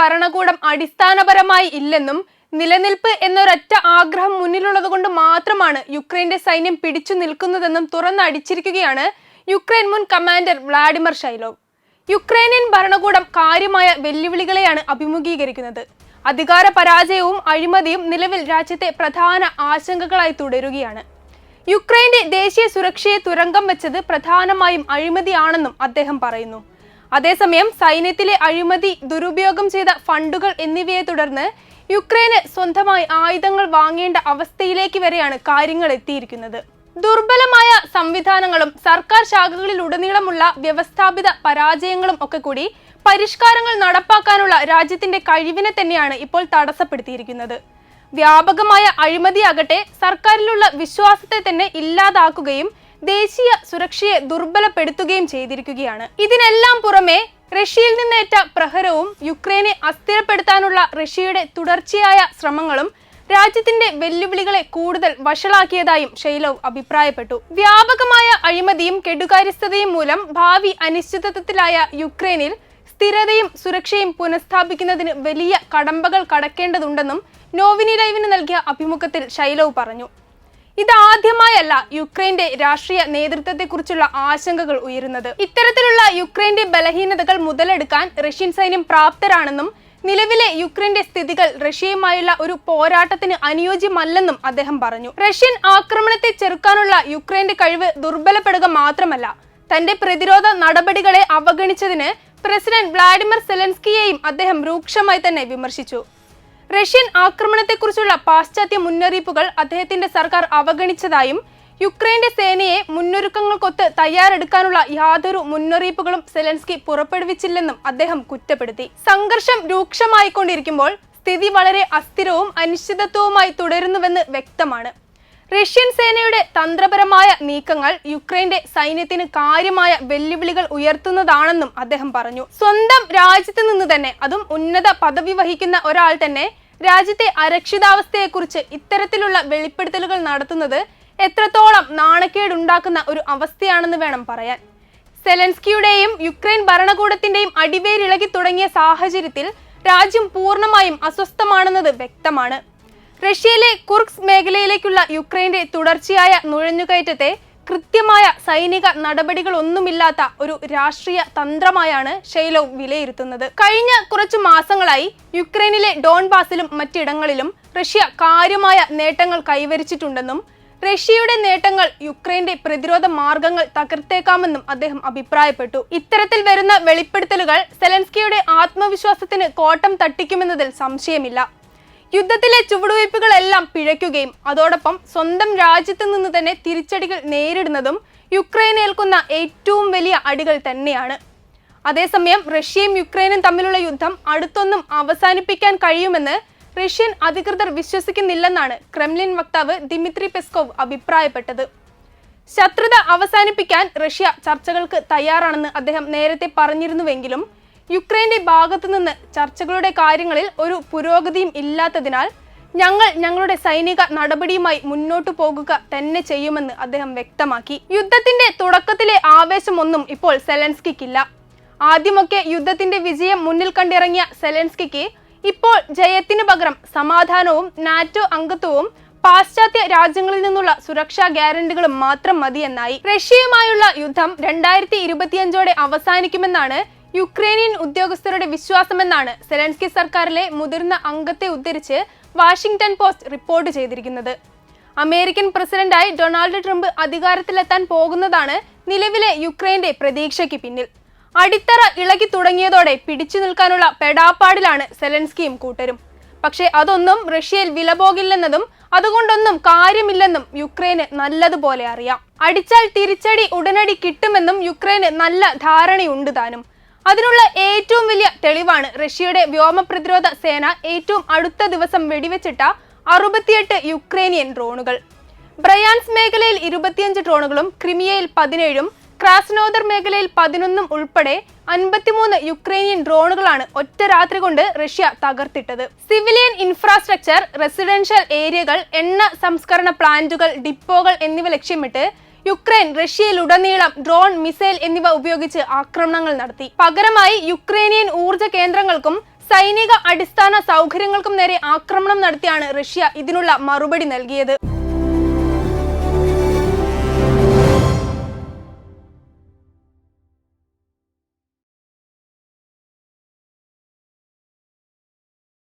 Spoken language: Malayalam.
ഭരണകൂടം അടിസ്ഥാനപരമായി ഇല്ലെന്നും നിലനിൽപ്പ് എന്നൊരൊറ്റ ആഗ്രഹം മുന്നിലുള്ളത് കൊണ്ട് മാത്രമാണ് യുക്രൈന്റെ സൈന്യം പിടിച്ചു നിൽക്കുന്നതെന്നും തുറന്നടിച്ചിരിക്കുകയാണ് യുക്രൈൻ മുൻ കമാൻഡർ വ്ളാഡിമർ ഷൈലോവ്. യുക്രൈനിയൻ ഭരണകൂടം കാര്യമായ വെല്ലുവിളികളെയാണ് അഭിമുഖീകരിക്കുന്നത്. അധികാര പരാജയവും അഴിമതിയും നിലവിൽ രാജ്യത്തെ പ്രധാന ആശങ്കകളായി തുടരുകയാണ്. യുക്രൈന്റെ ദേശീയ സുരക്ഷയെ തുരങ്കം വെച്ചത് പ്രധാനമായും അഴിമതിയാണെന്നും അദ്ദേഹം പറയുന്നു. അതേസമയം സൈന്യത്തിലെ അഴിമതി ദുരുപയോഗം ചെയ്ത ഫണ്ടുകൾ എന്നിവയെ തുടർന്ന് യുക്രൈന് സ്വന്തമായി ആയുധങ്ങൾ വാങ്ങേണ്ട അവസ്ഥയിലേക്ക് വരെയാണ് കാര്യങ്ങൾ എത്തിയിരിക്കുന്നത്. ദുർബലമായ സംവിധാനങ്ങളും സർക്കാർ ശാഖകളിലുടനീളമുള്ള വ്യവസ്ഥാപിത പരാജയങ്ങളും ഒക്കെ കൂടി പരിഷ്കാരങ്ങൾ നടപ്പാക്കാനുള്ള രാജ്യത്തിന്റെ കഴിവിനെ തന്നെയാണ് ഇപ്പോൾ തടസ്സപ്പെടുത്തിയിരിക്കുന്നത്. വ്യാപകമായ അഴിമതിയാകട്ടെ സർക്കാരിലുള്ള വിശ്വാസത്തെ തന്നെ ഇല്ലാതാക്കുകയും ദേശീയ സുരക്ഷയെ ദുർബലപ്പെടുത്തുകയും ചെയ്തിരിക്കുകയാണ്. ഇതിനെല്ലാം പുറമെ റഷ്യയിൽ നിന്നേറ്റ പ്രഹരവും യുക്രൈനെ അസ്ഥിരപ്പെടുത്താനുള്ള റഷ്യയുടെ തുടർച്ചയായ ശ്രമങ്ങളും രാജ്യത്തിന്റെ വെല്ലുവിളികളെ കൂടുതൽ വഷളാക്കിയതായും ഷെയ്ലോവ് അഭിപ്രായപ്പെട്ടു. വ്യാപകമായ അഴിമതിയും കെടുകാര്യസ്ഥതയും മൂലം ഭാവി അനിശ്ചിതത്വത്തിലായ യുക്രൈനിൽ സ്ഥിരതയും സുരക്ഷയും പുനഃസ്ഥാപിക്കുന്നതിന് വലിയ കടമ്പകൾ കടക്കേണ്ടതുണ്ടെന്നും നോവിനി ലൈവിന് നൽകിയ അഭിമുഖത്തിൽ ഷൈലോവ് പറഞ്ഞു. ഇതാദ്യമായല്ല യുക്രൈന്റെ രാഷ്ട്രീയ നേതൃത്വത്തെക്കുറിച്ചുള്ള ആശങ്കകൾ ഉയരുന്നത്. ഇത്തരത്തിലുള്ള യുക്രൈന്റെ ബലഹീനതകൾ മുതലെടുക്കാൻ റഷ്യൻ സൈന്യം പ്രാപ്തരാണെന്നും നിലവിലെ യുക്രൈന്റെ സ്ഥിതികൾ റഷ്യയുമായുള്ള ഒരു പോരാട്ടത്തിന് അനുയോജ്യമല്ലെന്നും അദ്ദേഹം പറഞ്ഞു. റഷ്യൻ ആക്രമണത്തെ ചെറുക്കാനുള്ള യുക്രൈന്റെ കഴിവ് ദുർബലപ്പെടുക മാത്രമല്ല തന്റെ പ്രതിരോധ നടപടികളെ അവഗണിച്ചതിന് പ്രസിഡന്റ് വ്ളാഡിമിർ സെലൻസ്കിയെയും അദ്ദേഹം രൂക്ഷമായി തന്നെ വിമർശിച്ചു. റഷ്യൻ ആക്രമണത്തെക്കുറിച്ചുള്ള പാശ്ചാത്യ മുന്നറിയിപ്പുകൾ അദ്ദേഹത്തിന്റെ സർക്കാർ അവഗണിച്ചതായും യുക്രൈന്റെ സേനയെ മുന്നൊരുക്കങ്ങൾക്കൊത്ത് തയ്യാറെടുക്കാനുള്ള യാതൊരു മുന്നറിയിപ്പുകളും സെലൻസ്കി പുറപ്പെടുവിച്ചില്ലെന്നും അദ്ദേഹം കുറ്റപ്പെടുത്തി. സംഘർഷം രൂക്ഷമായിക്കൊണ്ടിരിക്കുമ്പോൾ സ്ഥിതി വളരെ അസ്ഥിരവും അനിശ്ചിതത്വവുമായി തുടരുന്നുവെന്ന് വ്യക്തമാണ്. റഷ്യൻ സേനയുടെ തന്ത്രപരമായ നീക്കങ്ങൾ യുക്രൈന്റെ സൈന്യത്തിന് കാര്യമായ വെല്ലുവിളികൾ ഉയർത്തുന്നതാണെന്നും അദ്ദേഹം പറഞ്ഞു. സ്വന്തം രാജ്യത്ത് നിന്ന് തന്നെ അതും ഉന്നത പദവി വഹിക്കുന്ന ഒരാൾ തന്നെ രാജ്യത്തെ അരക്ഷിതാവസ്ഥയെക്കുറിച്ച് ഇത്തരത്തിലുള്ള വെളിപ്പെടുത്തലുകൾ നടത്തുന്നത് എത്രത്തോളം നാണക്കേടുണ്ടാക്കുന്ന ഒരു അവസ്ഥയാണെന്ന് വേണം പറയാൻ. സെലൻസ്കിയുടെയും യുക്രൈൻ ഭരണകൂടത്തിന്റെയും അടിവേരിളകി തുടങ്ങിയ സാഹചര്യത്തിൽ രാജ്യം പൂർണമായും അസ്വസ്ഥമാണെന്നത് വ്യക്തമാണ്. റഷ്യയിലെ കുർക്സ് മേഖലയിലേക്കുള്ള യുക്രൈന്റെ തുടർച്ചയായ നുഴഞ്ഞുകയറ്റത്തെ കൃത്യമായ സൈനിക നടപടികളൊന്നുമില്ലാത്ത ഒരു രാഷ്ട്രീയ തന്ത്രമായാണ് ഷെയ്ലോവ് വിലയിരുത്തുന്നത്. കഴിഞ്ഞ കുറച്ചു മാസങ്ങളായി യുക്രൈനിലെ ഡോൺബാസിലും മറ്റിടങ്ങളിലും റഷ്യ കാര്യമായ നേട്ടങ്ങൾ കൈവരിച്ചിട്ടുണ്ടെന്നും റഷ്യയുടെ നേട്ടങ്ങൾ യുക്രൈന്റെ പ്രതിരോധ മാർഗങ്ങൾ തകർത്തേക്കാമെന്നും അദ്ദേഹം അഭിപ്രായപ്പെട്ടു. ഇത്തരത്തിൽ വരുന്ന വെളിപ്പെടുത്തലുകൾ സെലൻസ്കിയുടെ ആത്മവിശ്വാസത്തിന് കോട്ടം തട്ടിക്കുമെന്നതിൽ സംശയമില്ല. യുദ്ധത്തിലെ ചുവടുവയ്പ്പുകളെല്ലാം പിഴയ്ക്കുകയും അതോടൊപ്പം സ്വന്തം രാജ്യത്ത് നിന്ന് തന്നെ തിരിച്ചടികൾ നേരിടുന്നതും യുക്രൈൻ ഏൽക്കുന്ന ഏറ്റവും വലിയ അടികൾ തന്നെയാണ്. അതേസമയം റഷ്യയും യുക്രൈനും തമ്മിലുള്ള യുദ്ധം അടുത്തൊന്നും അവസാനിപ്പിക്കാൻ കഴിയുമെന്ന് റഷ്യൻ അധികൃതർ വിശ്വസിക്കുന്നില്ലെന്നാണ് ക്രെംലിൻ വക്താവ് ദിമിത്രി പെസ്കോവ് അഭിപ്രായപ്പെട്ടത്. ശത്രുത അവസാനിപ്പിക്കാൻ റഷ്യ ചർച്ചകൾക്ക് തയ്യാറാണെന്ന് അദ്ദേഹം നേരത്തെ പറഞ്ഞിരുന്നുവെങ്കിലും യുക്രൈന്റെ ഭാഗത്തു നിന്ന് ചർച്ചകളുടെ കാര്യങ്ങളിൽ ഒരു പുരോഗതിയും ഇല്ലാത്തതിനാൽ ഞങ്ങൾ ഞങ്ങളുടെ സൈനിക നടപടിയുമായി മുന്നോട്ടു പോകുക തന്നെ ചെയ്യുമെന്ന് അദ്ദേഹം വ്യക്തമാക്കി. യുദ്ധത്തിന്റെ തുടക്കത്തിലെ ആവേശമൊന്നും ഇപ്പോൾ സെലൻസ്കിക്കില്ല. ആദ്യമൊക്കെ യുദ്ധത്തിന്റെ വിജയം മുന്നിൽ കണ്ടിറങ്ങിയ സെലൻസ്കിക്ക് ഇപ്പോൾ ജയത്തിനു പകരം സമാധാനവും നാറ്റോ അംഗത്വവും പാശ്ചാത്യ രാജ്യങ്ങളിൽ നിന്നുള്ള സുരക്ഷാ ഗ്യാരണ്ടികളും മാത്രം മതിയെന്നായി. റഷ്യയുമായുള്ള യുദ്ധം രണ്ടായിരത്തി ഇരുപത്തിയഞ്ചോടെ അവസാനിക്കുമെന്നാണ് യുക്രൈനിയൻ ഉദ്യോഗസ്ഥരുടെ വിശ്വാസമെന്നാണ് സെലൻസ്കി സർക്കാരിലെ മുതിർന്ന അംഗത്തെ ഉദ്ധരിച്ച് വാഷിംഗ്ടൺ പോസ്റ്റ് റിപ്പോർട്ട് ചെയ്തിരിക്കുന്നത്. അമേരിക്കൻ പ്രസിഡന്റായി ഡൊണാൾഡ് ട്രംപ് അധികാരത്തിലെത്താൻ പോകുന്നതാണ് നിലവിലെ യുക്രൈന്റെ പ്രതീക്ഷയ്ക്ക് പിന്നിൽ. അടിത്തറ ഇളകി തുടങ്ങിയതോടെ പിടിച്ചു നിൽക്കാനുള്ള പെടാപ്പാടിലാണ് സെലൻസ്കിയും കൂട്ടരും. പക്ഷേ അതൊന്നും റഷ്യയിൽ വില പോകില്ലെന്നതും അതുകൊണ്ടൊന്നും കാര്യമില്ലെന്നും യുക്രൈന് നല്ലതുപോലെ അറിയാം. അടിച്ചാൽ തിരിച്ചടി ഉടനടി കിട്ടുമെന്നും യുക്രൈന് നല്ല ധാരണയുണ്ട് താനും. അതിനുള്ള ഏറ്റവും വലിയ തെളിവാണ് റഷ്യയുടെ വ്യോമ പ്രതിരോധ സേന ഏറ്റവും അടുത്ത ദിവസം വെടിവെച്ചിട്ട അറുപത്തിയെട്ട് യുക്രൈനിയൻ ഡ്രോണുകൾ. ബ്രയാൻസ് മേഖലയിൽ ഇരുപത്തിയഞ്ച് ഡ്രോണുകളും ക്രിമിയയിൽ പതിനേഴും ക്രാസ്നോദർ മേഖലയിൽ പതിനൊന്നും ഉൾപ്പെടെ അൻപത്തിമൂന്ന് യുക്രൈനിയൻ ഡ്രോണുകളാണ് ഒറ്റ രാത്രി കൊണ്ട് റഷ്യ തകർത്തിട്ടത്. സിവിലിയൻ ഇൻഫ്രാസ്ട്രക്ചർ റെസിഡൻഷ്യൽ ഏരിയകൾ എണ്ണ സംസ്കരണ പ്ലാന്റുകൾ ഡിപ്പോകൾ എന്നിവ ലക്ഷ്യമിട്ട് യുക്രൈൻ റഷ്യയിലുടനീളം ഡ്രോൺ മിസൈൽ എന്നിവ ഉപയോഗിച്ച് ആക്രമണങ്ങൾ നടത്തി. പകരമായി യുക്രൈനിയൻ ഊർജ കേന്ദ്രങ്ങൾക്കും സൈനിക അടിസ്ഥാന സൗകര്യങ്ങൾക്കും നേരെ ആക്രമണം നടത്തിയാണ് റഷ്യ ഇതിനുള്ള മറുപടി നൽകിയത്.